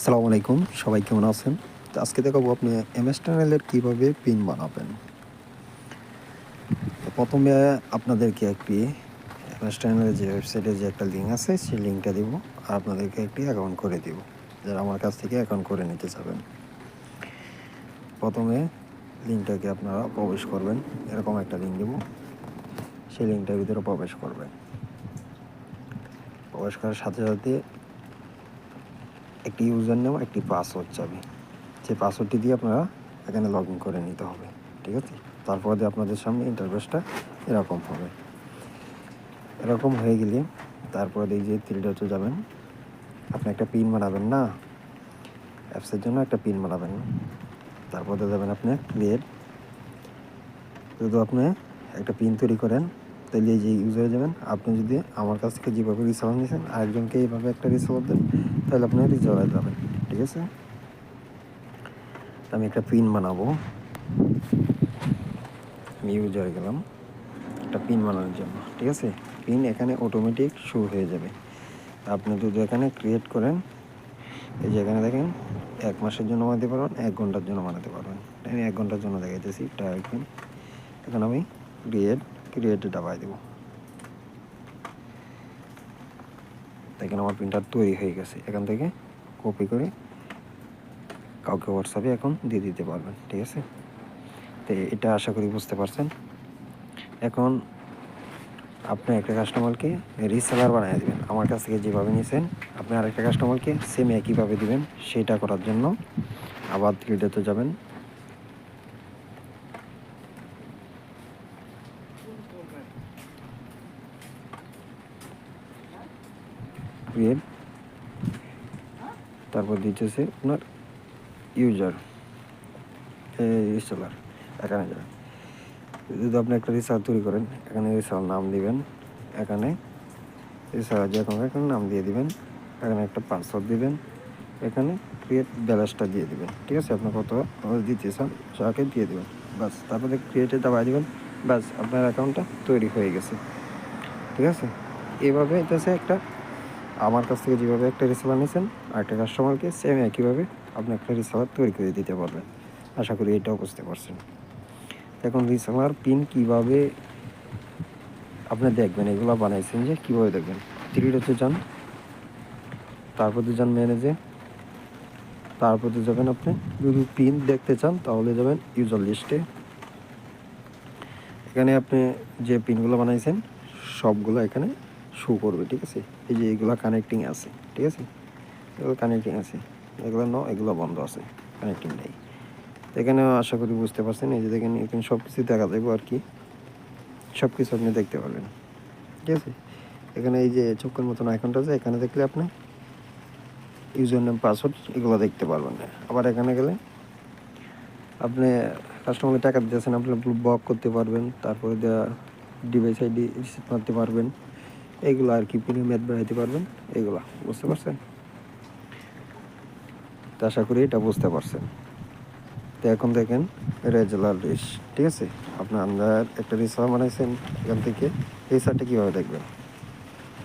আসসালামু আলাইকুম, সবাই কেমন আছেন? তো আজকে দেখাবো আপনি এমএস টানেলের কীভাবে পিন বানাবেন। প্রথমে আপনাদেরকে একটি এমএস টানেলের যে ওয়েবসাইটে যে একটা লিঙ্ক আছে, সেই লিঙ্কটা দিব আর আপনাদেরকে একটি অ্যাকাউন্ট করে দিব। যারা আমার কাছ থেকে অ্যাকাউন্ট করে নিতে চাবেন। প্রথমে লিঙ্কটাকে আপনারা প্রবেশ করবেন, এরকম একটা লিঙ্ক দেবো। সেই লিঙ্কটার ভিতরে প্রবেশ করবেন। প্রবেশ করার সাথে সাথে একটি ইউজার নেম একটি পাসওয়ার্ড চাবি। সেই পাসওয়ার্ডটি দিয়ে আপনারা এখানে লগ করে নিতে হবে, ঠিক আছে? তারপর দিয়ে আপনাদের সামনে ইন্টারফেসটা এরকম হবে। এরকম হয়ে গেলে তারপরে এই যে থ্রিডতে যাবেন, আপনি একটা পিন বানাবেন না? অ্যাপসের জন্য একটা পিন বানাবেন। তারপর দিয়ে যাবেন আপনি ক্রিয়েট যদি আপনি একটা পিন তৈরি করেন তাহলে যে ইউজারে যাবেন, আপনি যদি আমার কাছ থেকে যেভাবে রিসার্ভ নিয়েছেন, আরেকজনকে এইভাবে একটা রিসার্ভ দেন, তাহলে আপনি রিজার্ভ যাবেন, ঠিক আছে? আমি একটা পিন বানাবো। আমি ইউজারে গেলাম, একটা পিন বানানোর জন্য, ঠিক আছে? পিন এখানে অটোমেটিক শো হয়ে যাবে। আপনি যদি এখানে ক্রিয়েট করেন, এই যে এখানে দেখেন, এক মাসের জন্য বানাতে পারবেন, এক ঘণ্টার জন্য বানাতে পারবেন। আমি এক ঘণ্টার জন্য দেখাইতেছি পিন এখন আমি ক্রিয়েট ক্রিয়েটে দাবাই দেবো। দেখেন আমার প্রিন্টার তৈরি হয়ে গেছে। এখান থেকে কপি করে কাউকে হোয়াটসঅ্যাপে এখন দিয়ে দিতে পারবেন, ঠিক আছে? তো এটা আশা করি বুঝতে পারছেন। এখন আপনি একটা কাস্টমারকে রিসেলার বানিয়ে দেবেন। আমার কাছ থেকে যেভাবে নিয়েছেন আপনি আরেকটা কাস্টমারকে সেম একইভাবে দিবেন, সেটা করার জন্য আবার ভিডিওতে যাবেন। ক্রিয়েট তারপর দিতেছে আপনার ইউজার রিসেলার এখানে যাবেন যদি আপনি একটা রিসার্চ তৈরি করেন, এখানে রিসার নাম দিবেন, এখানে রিসার যে কোনো এখানে নাম দিয়ে দিবেন, এখানে একটা পাসওয়ার্ড দিবেন, এখানে ক্রিয়েট ব্যালেন্সটা দিয়ে দিবেন। ঠিক আছে? আপনার কত দিতে চান সেটাকে দিয়ে দেবেন। বাস তারপরে ক্রিয়েটে দাবাই দিবেন। বাস, আপনার অ্যাকাউন্টটা তৈরি হয়ে গেছে। ঠিক আছে? এভাবে হচ্ছে একটা, আমার কাছ থেকে যেভাবে একটা রিসেলার নিয়েছেন আরেকটা কাস্টমারকে সেম একইভাবে আপনি একটা রিসেলার তৈরি করে দিতে পারবেন। আশা করি এটাও বুঝতে পারছেন। এখন রিসেলার পিন কীভাবে আপনি দেখবেন? এগুলো বানাইছেন যে কীভাবে দেখবেন? থ্রিডোতে যান। তারপর দিয়ে যান ম্যানেজে তারপর তো যাবেন আপনি। যদি পিন দেখতে চান, তাহলে যাবেন ইউজার লিস্টে এখানে আপনি যে পিনগুলো বানাইছেন, সবগুলো এখানে শো করবে, ঠিক আছে? এই যে এগুলো কানেক্টিং আছে, ঠিক আছে? এগুলো কানেক্টিং আছে। এগুলো ন এগুলো বন্ধ আছে কানেক্টিং নেই। এখানে আশা করি বুঝতে পারছেন, এই যে দেখেন, এখানে সব কিছু দেখা যাবে আর কি। সব কিছু আপনি দেখতে পারবেন, ঠিক আছে? এখানে এই যে চোখের মতন আইকনটা আছে এখানে দেখলে আপনি ইউজার নেম পাসওয়ার্ড এগুলো দেখতে পারবেন আবার এখানে গেলে আপনি কাস্টমারকে টাকা দিতেছেন আপনি ব্লক করতে পারবেন, তারপরে দেওয়া ডিভাইস আইডি রিসিভ করতে পারবেন, এগুলো আর কি পিনে ম্যাথ বাড়াইতে পারবেন, এগুলো, বুঝতে পারছেন? তো আশা করি এটা বুঝতে পারছেন। তো এখন দেখেন রেজুলার রিস ঠিক আছে? আপনার আন্দার একটা রিসার বানাইছেন এখান থেকে রিসারটা কীভাবে দেখবেন?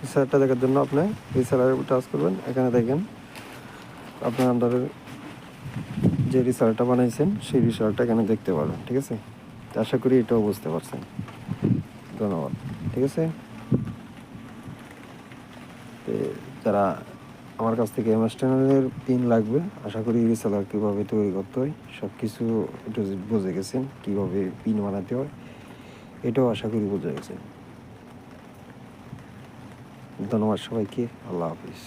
রিসারটা দেখার জন্য আপনি রিসারের টাচ করবেন, এখানে দেখেন, আপনার আন্ডারের যে রিসার্টটা বানাইছেন, সেই রিসার্টটা এখানে দেখতে পারবেন, ঠিক আছে? আশা করি এটাও বুঝতে পারছেন। ধন্যবাদ, ঠিক আছে? যারা আমার কাছ থেকে এমএস চ্যানেলের পিন লাগবে, আশা করি রিসেলার কীভাবে তৈরি করতে হয় সব কিছু একটু বুঝে গেছেন, কীভাবে পিন বানাতে হয়, এটাও আশা করি বুঝে গেছেন। ধন্যবাদ সবাইকে, আল্লাহ হাফিজ।